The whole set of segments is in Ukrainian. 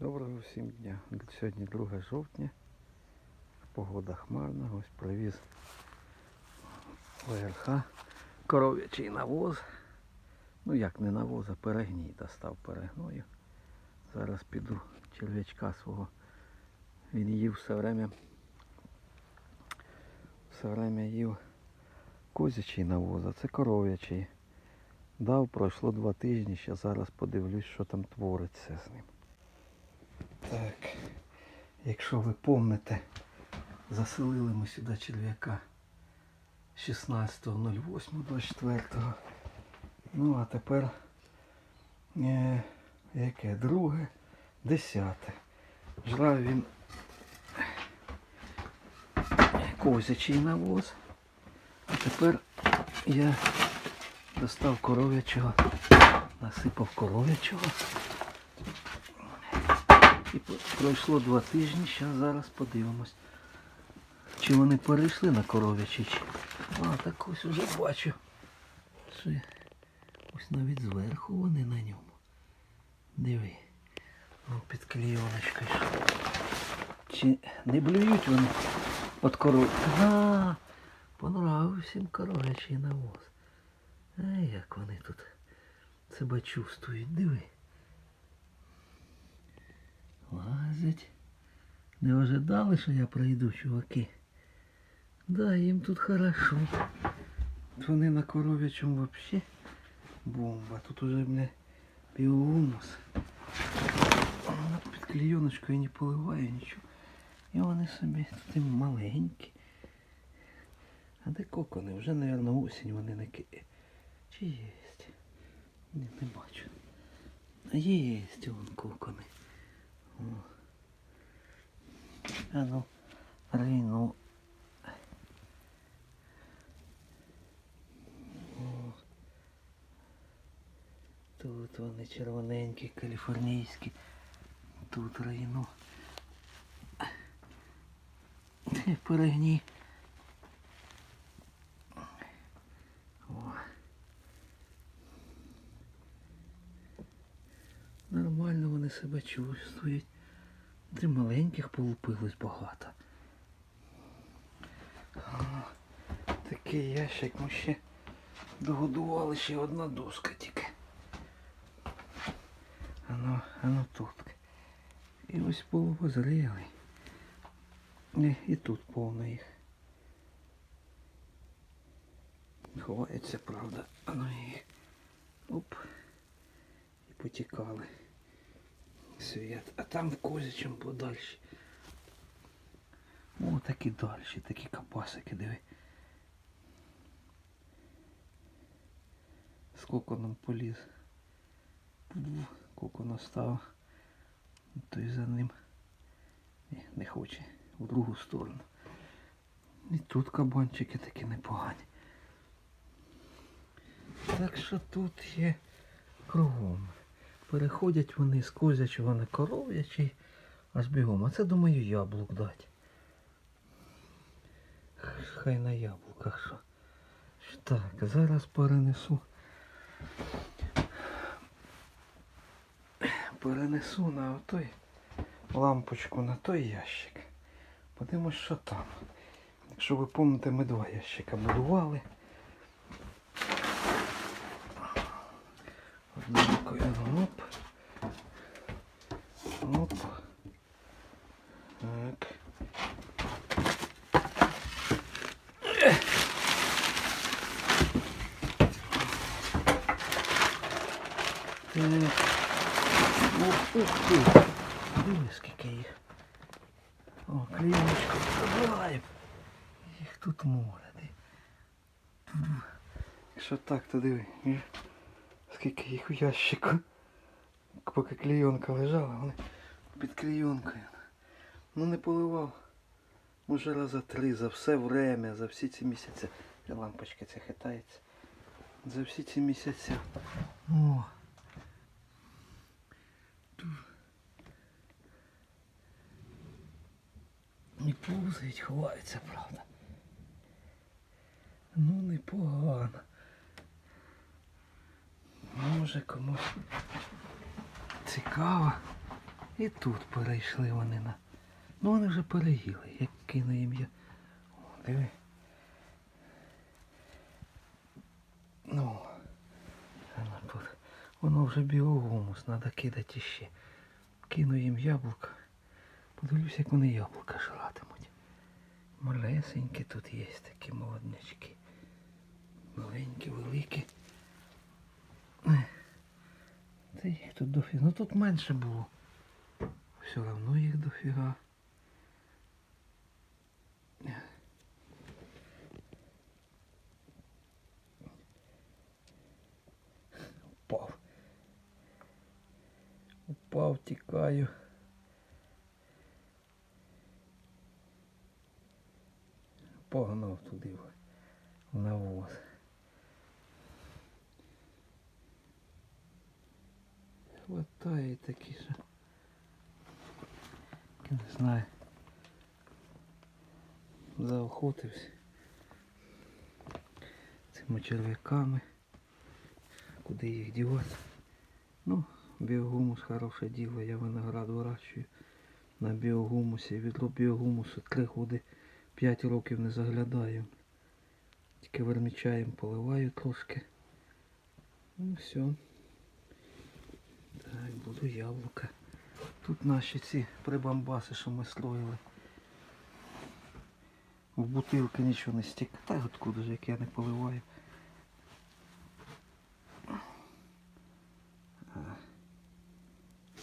Доброго всім дня. Сьогодні 2 жовтня. Погода хмарна. Ось привіз ОРХ. Коров'ячий навоз. Ну як не навоз, а перегній достав перегною. Зараз піду черв'ячка свого. Він їв все время. Все время їв козячий навоз, а це коров'ячий. Дав, пройшло два тижні, ще зараз подивлюсь, що там твориться з ним. Так, якщо ви помните, заселили ми сюди черв'яка 16.08.24. Ну а тепер е, яке? Друге, десяте. Жрав він козячий навоз. А тепер я достав коров'ячого, насипав коров'ячого. І пройшло два тижні, зараз зараз подивимось. Чи вони перейшли на коров'ячий? Чи... А, так ось уже бачу. Я- ось навіть зверху вони на ньому. Диви. Під клійоночкою. Чи не блюють вони від коров? А, понравився їм коров'ячий навоз. А як вони тут себе чувствують, диви. Лазять. Не ожидали, що я прийду, чуваки. Да, їм тут хорошо. Вони на коров'ячому вообще бомба. Тут уже, бля, півгумус. Під клейоночкою не поливає нічого. І вони собі тут і маленькі. А де кокони? Вже, мабуть, осінь вони не ки... Чи єсть? Ні, не бачу. Єсть вон кокони. О. А ну, рину. Тут вони червоненькі, каліфорнійські. Тут рину. Перегні. О. Нормально вони себе чувствують. Ти маленьких полупилось багато. Такий ящик ми ще догодували ще одна доска тільки. Ано, ано тут. І ось полупозрілий. І, і тут повно їх. Ховається, правда. Ано їх. Оп. І потікали. Світ. А там в козячому подальше. О, такі далі, такі капасики, диви. Скільки нам поліз. Скільки настав. Той за ним Ні, не хоче. В другу сторону. І тут кабанчики такі непогані. Так що тут є кругом. Переходять вони з козячого на коров'ячий аж бігом. А це думаю яблук дати. Хай на яблуках що. Так, зараз перенесу. Перенесу на той лампочку на той ящик. Подивимось, що там. Якщо ви пам'ятаєте, ми два ящика будували. Оп. Оп. Так. Ух, ух ти. Диви, скільки їх. О, клієночку забираю. Їх тут море. Якщо так, то диви. Скільки їх у ящику. Поки клейонка лежала, вони під клейонкою. Ну не поливав. Може раза три за все время, за всі ці місяці. Лампочка ця хитається. За всі ці місяці. О. Не повзають, ховаються, правда. Ну непогано. Може комусь цікаво. І тут перейшли вони на. Ну вони вже переїли, як кину їм я. О, диви. Ну, воно тут. Воно вже біогумус, треба кидати ще. Кину їм яблука. Подивлюсь, як вони яблука жратимуть. Малесенькі тут є такі молоднячки. Маленькі, великі. Та їх тут дофіга. Ну тут менше було. Все одно їх дофіга. Упав. Упав, тікаю. Погнав туди в- в Хватає такі. Я Не знаю. Заохотився цими черв'яками. Куди їх дівати? Ну, біогумус хороше діло, я виноград вирощую на біогумусі. Відро біогумусу три годи 5 років не заглядаю. Тільки вермічаєм поливаю трошки. Ну все. Так, буду яблука. Тут наші ці прибамбаси, що ми строїли. В бутилки нічого не стікає. Та откуда ж, як я не поливаю.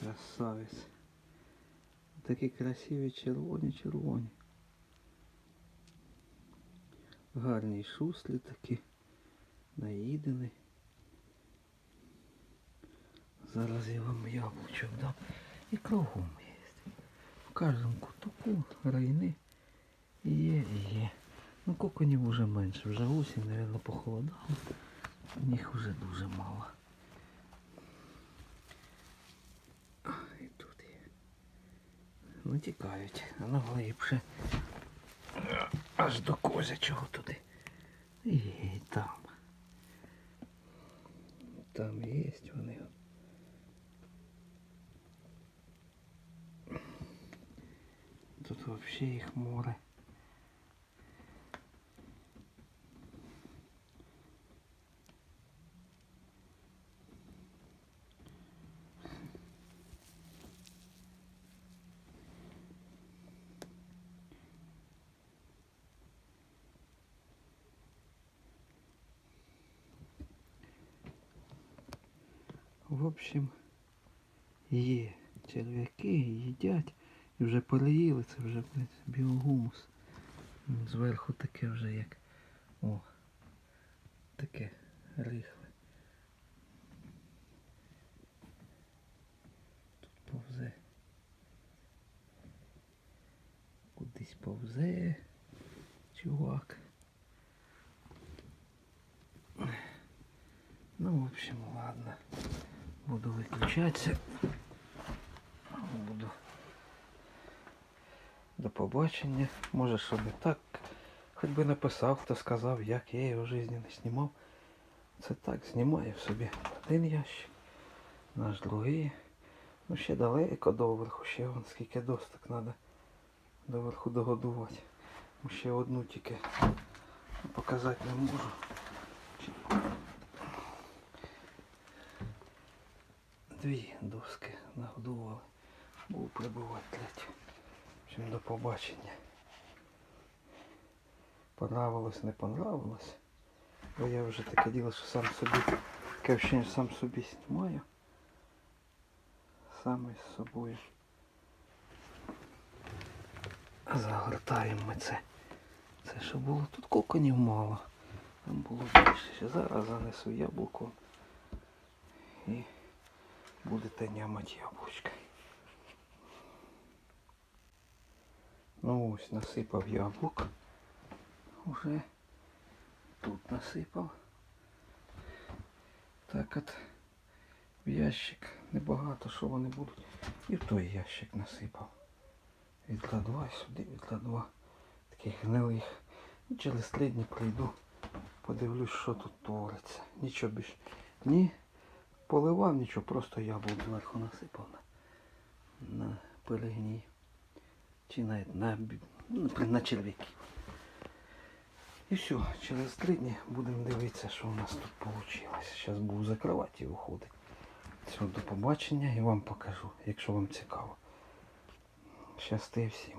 Красавець. Такі красиві червоні, червоні. Гарні шуслі такі. Наїдені. Зараз я вам яблучок дам. І кругом є. В кожному кутоку райни є і є. Ну коконів вже менше, вже осінь, мабуть, похолодало. Їх вже дуже мало. І тут є. Ну тікають, а ну глибше. Аж до козячого туди. І там. Там є вони. вообще їх море. В общем, є черв'яки, їдять. І вже переїли, це вже біогумус. Зверху таке вже як. О. Таке рихле. Тут повзе. Кудись повзе. Чувак. Ну, в общем, ладно. Буду виключатися. Буду. До побачення. Може, щоб і так. Хоч би написав, хто сказав, як я його в житті не знімав. Це так, знімаю собі один ящик, наш другий. Ну ще далеко до верху, ще вон скільки досток треба до верху догодувати. Ще одну тільки показати не можу. Дві доски нагодували. Буду прибувати. Всім до побачення. Понравилось, не понравилось. Бо я вже таке діло, що сам собі, таке вчення сам собі знімаю. Саме з собою. Загортаємо ми це. Це що було? Тут коконів мало. Там було більше. Зараз занесу яблуко. І будете нямати яблучка. Ну ось насипав яблук. Уже тут насипав. Так от в ящик небагато, що вони будуть. І в той ящик насипав. Відла два сюди, відла два. Таких гнилих. Через три дні прийду. Подивлюсь, що тут твориться. Нічого більше. Ні поливав, нічого, просто яблук зверху насипав. на перегній. Чи навіть на, на черв'яки. І все, через три дні будемо дивитися, що у нас тут вийшло. Зараз буду закривати і виходити. Все, до побачення і вам покажу, якщо вам цікаво. Щасти всім.